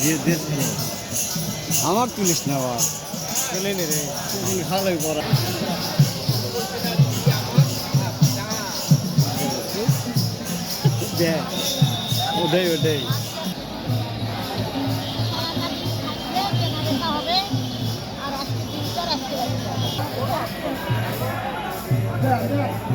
দিয়ে দেশ আমার তুলিস না বাবা চলে নি রে ভালোই পড়া। ওটাই ওটাই। Yeah, yeah.